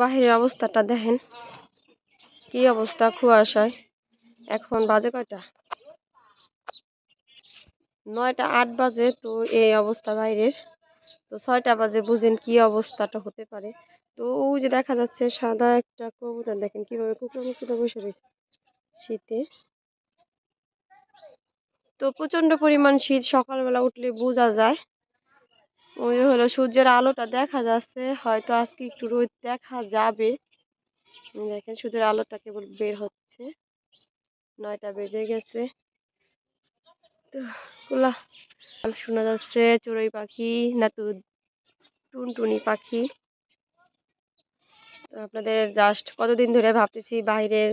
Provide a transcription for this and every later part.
বাহিরের অবস্থাটা দেখেন। কি অবস্থা, কুয়াশায়। এখন বাজে কয়টা? নয়টা আট বাজে তো এই অবস্থা বাইরের। তো ছয়টা বাজে, বুঝেন কি অবস্থাটা হতে পারে। তো ওই যে দেখা যাচ্ছে সাদা একটা কবুতর, দেখেন কীভাবে কুকুর মুকুরে বসে রয়েছে শীতে। তো প্রচণ্ড পরিমাণ শীত, সকালবেলা উঠলে বোঝা যায় ওই হলো সূর্যের আলোটা দেখা যাচ্ছে, হয়তো আজকে একটু রোদ দেখা যাবে। দেখেন সূর্যের আলোটা কেবল বের হচ্ছে। নয়টা বেজে গেছে। তো খোলা শোনা যাচ্ছে চড়ুই পাখি না তো টুনটুনি পাখি। আপনাদের জাস্ট কতদিন ধরে ভাবতেছি বাইরের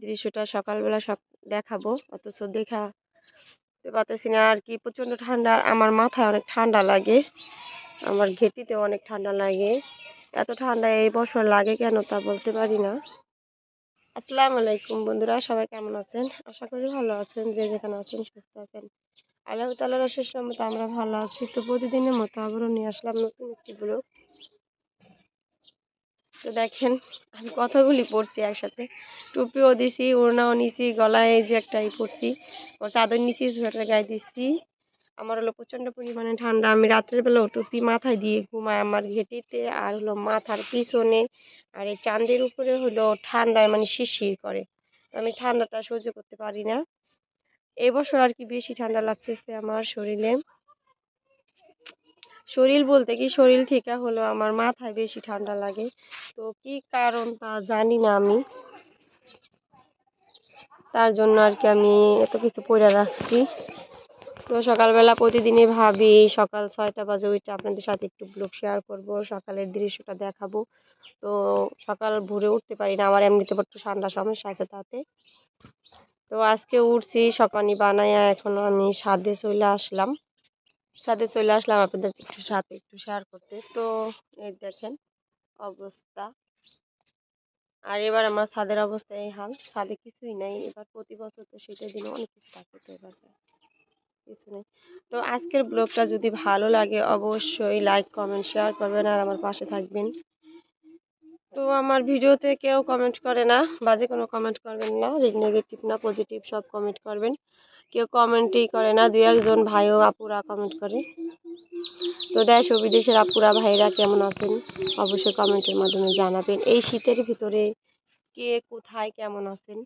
দৃশ্যটা সকালবেলা সব দেখাবো, অথচ দেখা পারতেছি না আর কি, প্রচণ্ড ঠান্ডা, আমার মাথায় অনেক ঠান্ডা লাগে, আমার ঘেটিতে অনেক ঠান্ডা লাগে। এত ঠান্ডা এই বছর লাগে কেন তা বলতে পারি না। আসসালামু আলাইকুম বন্ধুরা, সবাই কেমন আছেন? আশা করি ভালো আছেন, যে যেখানে আছেন সুস্থ আছেন। আল্লাহ তাল্লাহ শেষ মতো আমরা ভালো আছি। তো প্রতিদিনের মতো আবারও নিয়ে আসলাম নতুন একটি ব্লগ। তো দেখেন, আমি কথাগুলি পড়ছি একসাথে। টুপিও দিছি, ওড়নাও নিছি, গলায় যে একটাই পরছি, ও চাদর নিছি, সোয়েটার গায়ে দিচ্ছি আমার হলো প্রচণ্ড পরিমাণে ঠান্ডা। আমি রাত্রের বেলাও টুপি মাথায় দিয়ে ঘুমাই। আমার ঘেটিতে আর হলো মাথার পিছনে আর এই চাঁদের উপরে হলো ঠান্ডায় মানে শিরশির করে। আমি ঠান্ডাটা সহ্য করতে পারি না। এবছর আর কি বেশি ঠান্ডা লাগতেছে আমার শরীরে। শরীর বলতে কি শরীর থেকে হলো আমার মাথায় বেশি ঠান্ডা লাগে। তো কি কারণ তা জানি না আমি। তার জন্য আর কি আমি এত কিছু পরে রাখছি। তো সকালবেলা প্রতিদিনই ভাবি সকাল ছয়টা বাজে ওইটা আপনাদের সাথে একটু ব্লগ শেয়ার করব, সকালের দৃশ্যটা দেখাবো। তো সকাল ভোরে উঠতে পারি না, আমার এমনিতে একটু ঠান্ডা সমস্যা আছে তাতে। তো আজকে উঠছি সকানি বানাইয়া এখনও আমি সাদে চলে আসলাম। সাথে চলে আসলাম আপনাদের একটু সাথে একটু শেয়ার করতে। তো এই দেখেন অবস্থা। আর এবার আমার ছাদের অবস্থা এই হাল, ছাদে কিছুই নাই। এবার প্রতি বছর তো শীতের দিনে অনেক কিছু থাকে তো এবার কিছু নেই। তো আজকের ব্লগটা যদি ভালো লাগে অবশ্যই লাইক কমেন্ট শেয়ার করবেন আর আমার পাশে থাকবেন। তো আমার ভিডিওতে কেউ কমেন্ট করে না, বাজে কোনো কমেন্ট করবেন না নেগেটিভ না পজিটিভ সব কমেন্ট করবেন। কেউ কমেন্টই করে না, দু একজন ভাইও আপুরা কমেন্ট করে। তো দেশ ও বিদেশের আপুরা, ভাইরা কেমন আছেন? অবশ্যই কমেন্টের মাধ্যমে জানাবেন। এই শীতের ভিতরে কে কোথায় কেমন আছেন?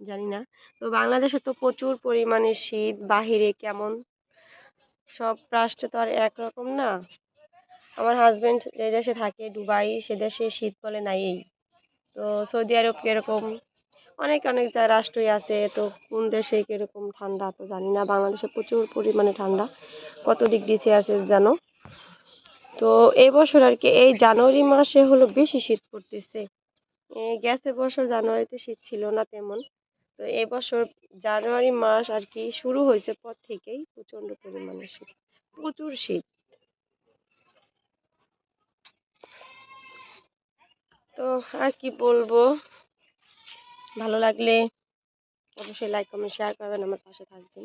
জানি না। তো বাংলাদেশে তো প্রচুর পরিমাণে শীত, বাহিরে কেমন? সব রাষ্ট্রে তো আর একরকম না। আমার হাজব্যান্ড যে দেশে থাকে, দুবাই, সে দেশে শীত বলে নাই তো সৌদি আরব কীরকম? অনেক অনেক যা রাষ্ট্রই আছে, তো কোন দেশে কীরকম ঠান্ডা তো জানি না। বাংলাদেশে প্রচুর পরিমাণে ঠান্ডা। কত ডিগ্রি সেলসিয়াস জানো? তো এই বছর আর কি, এই জানুয়ারি মাসে হলো বেশি শীত পড়তেছে। গেছে বছর জানুয়ারিতে শীত ছিল না তেমন। তো এবছর জানুয়ারি মাস আর কি শুরু হয়েছে পর থেকেই প্রচণ্ড পরিমাণে শীত, প্রচুর শীত। তো আর কি বলব? ভালো লাগলে অবশ্যই লাইক কমেন্ট শেয়ার করবেন আমার পাশে থাকবেন।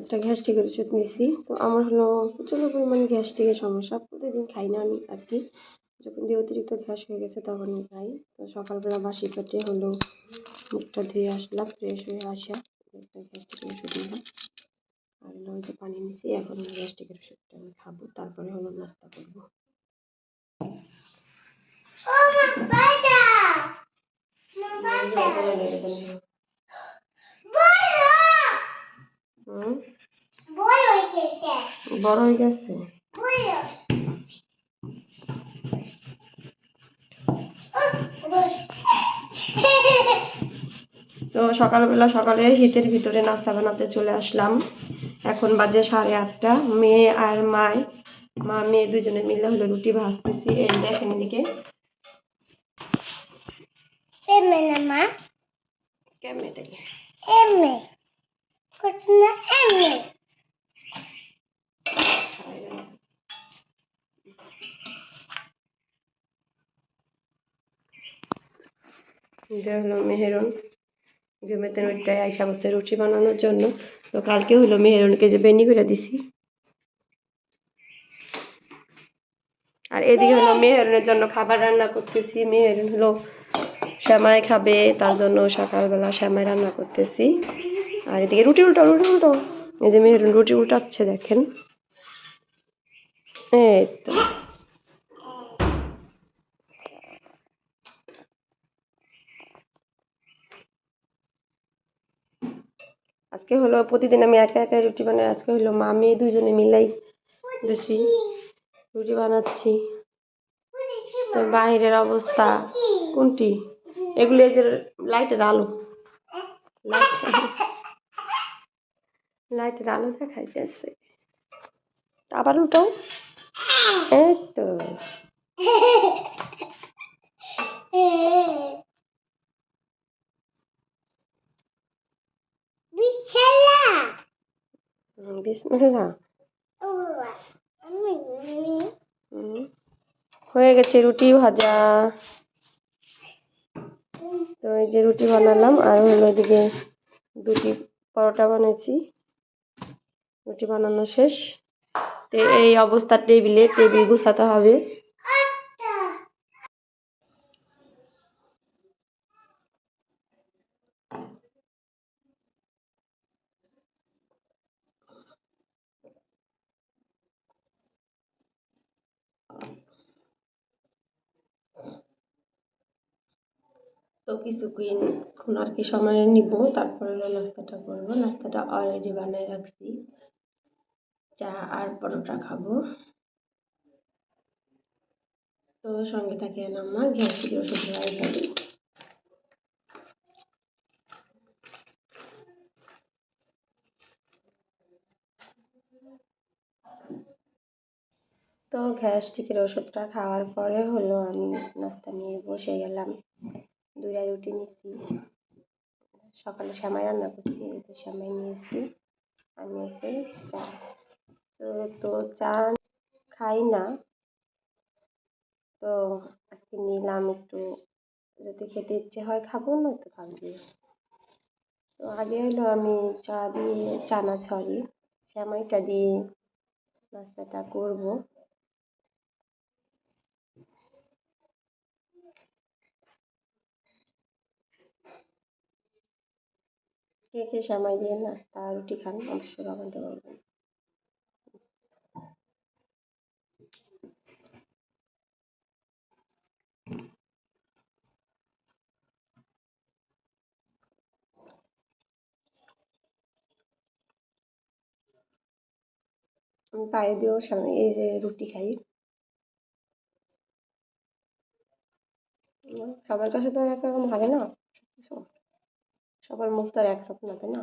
একটা গ্যাস্ট্রিকের ওষুধ নিয়েছি তো আমার হলো প্রচণ্ড পরিমাণে গ্যাস্ট্রিকের সমস্যা প্রতিদিন খাই না আমি আর কি যখন দিয়ে অতিরিক্ত গ্যাস হয়ে গেছে তখন খাই তো সকালবেলা বাসি পেটে হলো মুখটা ধুয়ে আসলাম ফ্রেশ হয়ে আসা একটা গ্যাস্ট্রিকের ওষুধ নিলাম আর হলো ওই যে পানি নিছি এখন গ্যাস্ট্রিকের ওষুধটা আমি খাব তারপরে হলো নাস্তা করব বড় হয়ে গেছে। তো সকালবেলা সকালে শীতের ভিতরে নাস্তা বানাতে চলে আসলাম। এখন বাজে সাড়ে আটটা। মেয়ে আর মায় মা মেয়ে দুজনে মিলে হলো রুটি ভাজতেছি। এই দেখেন এদিকে। Emme nämä. কেমনে দেখে? Emme. Koska emme. এটা হলো, মেহেরন জমিতে ওইটাই আইসা বসে রুটি বানানোর জন্য তো কালকে হলো মেহেরনকে যে বেনি করে দিছি আর এদিকে হলো মেহেরনের জন্য খাবার রান্না করতেছি মেহেরন হলো শ্যামাই খাবে, তার জন্য সকালবেলা শ্যামাই রান্না করতেছি আর এদিকে রুটি উল্টো রুটি উল্টো। এই যে মেহেরন রুটি উল্টাচ্ছে, দেখেন। এই তো। আজকে হলো, প্রতিদিন আমি একা একা রুটি বানাই। আজকে হলো মা, মেয়ে দুজনে মিলাই বেশি রুটি বানাচ্ছি। বাইরের অবস্থা কোনটি? এগুলো যে লাইটের আলো। লাইট লাইটের আলো দেখাইতেছে আবার উঠাও। এই তো। হয়ে গেছে রুটি ভাজা। তো এই যে রুটি বানালাম আর হলো এদিকে দুটি পরোটা বানাইছি। রুটি বানানো শেষ। তো এই অবস্থা টেবিলে, টেবিল গুছাতে হবে। তো কিছুক্ষণ আর কি সময় নিব, তারপরে নাস্তাটা করব। নাস্তাটা অলরেডি বানিয়ে রাখছি। চা আর পরোটা খাব। তো সঙ্গে থাকে আমার গ্যাস থেকে ওষুধ খাব তো গ্যাস্ট্রিকের ওষুধটা খাওয়ার পরে হলো আমি নাস্তা নিয়ে বসে গেলাম। দুইটা রুটি নিয়েছি। সকালে শ্যামাই রান্না করছি শ্যামাই নিয়েছি আর নিয়েছি চা তো চা খাই না। তো আজকে নিলাম একটু, যদি খেতে ইচ্ছে হয় খাব না তো থাকবে তো আগে হলো আমি চা দিয়ে চানা ছড়ি শ্যামাইটা দিয়ে নাস্তাটা করব। কে কে শ্যামাই দিয়ে নাস্তা, রুটি খান, অবশ্যই কমেন্টে বলবেন। পায়ে দিয়েও সামনে এই যে রুটি খাই। সবার কাছে তো এক রকম হবে না? সবার মুখ তো আর এক রকম হবে না?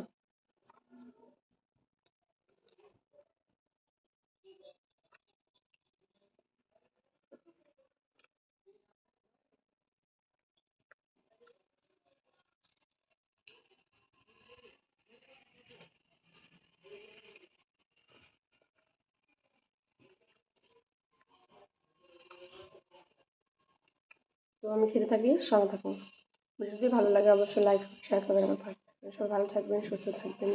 তো আমি খেতে থাকি, সঙ্গে থাকুন। যদি ভালো লাগে অবশ্যই লাইক শেয়ার করবেন আমার পাশে সবাই ভালো থাকবেন, সুস্থ থাকবেন।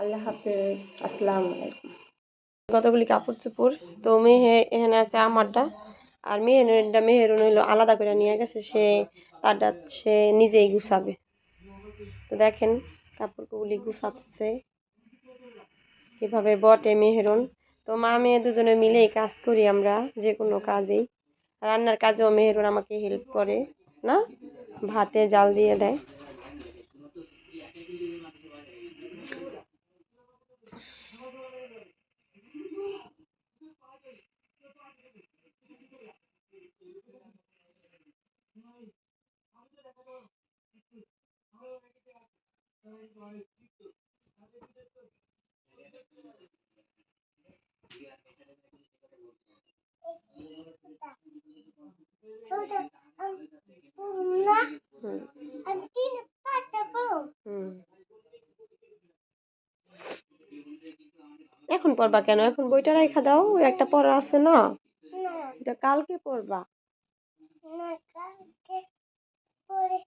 আল্লাহ হাফেজ। আসসালামু আলাইকুম। কতগুলি কাপড় চোপড়, তো মেহে এখানে আছে আমারটা আর মেহেরটা মেহেরুন হইল আলাদা করে নিয়ে গেছে, সে তারটা সে নিজেই গুছাবে। তো দেখেন কাপড়গুলি গুছাচ্ছে। কীভাবে বটে মেহেরুন তো মা মেয়ে দুজনে মিলেই কাজ করি আমরা যে কোনো কাজেই। রান্নার কাজেও মেহেরুন আমাকে হেল্প করে না? ভাতে জাল দিয়ে দেয়। এখন পড়বা কেন? এখন বইটা রাখা দাও একটা পড়া আছে না? এটা কালকে পড়বা। না কালকে পরে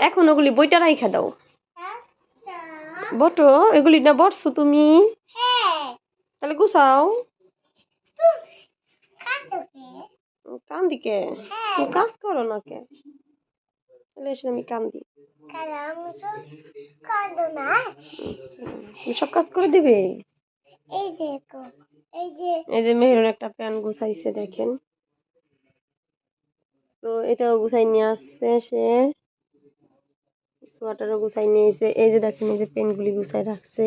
এখন ওগুলি বইটা রাখা দাও। আচ্ছা। বটো এগুলি না বটছো তুমি? হ্যাঁ। তাহলে গুছাও। কান্দিকে হ্যাঁ। কাজ করো না কে? তাহলে এসে আমি কান্দি সব আচ্ছা, সব কাজ করে দিবে? এই যে কো- এই যে এই যে মেহরুন একটা প্যান গুছাইছে দেখেন। তো এটাও গুছাই নিয়ে আসছে সে। সোয়াটারও গুছাই নিয়ে এসে এই যে দেখেন এই যে পেনগুলি গুছাই রাখছে।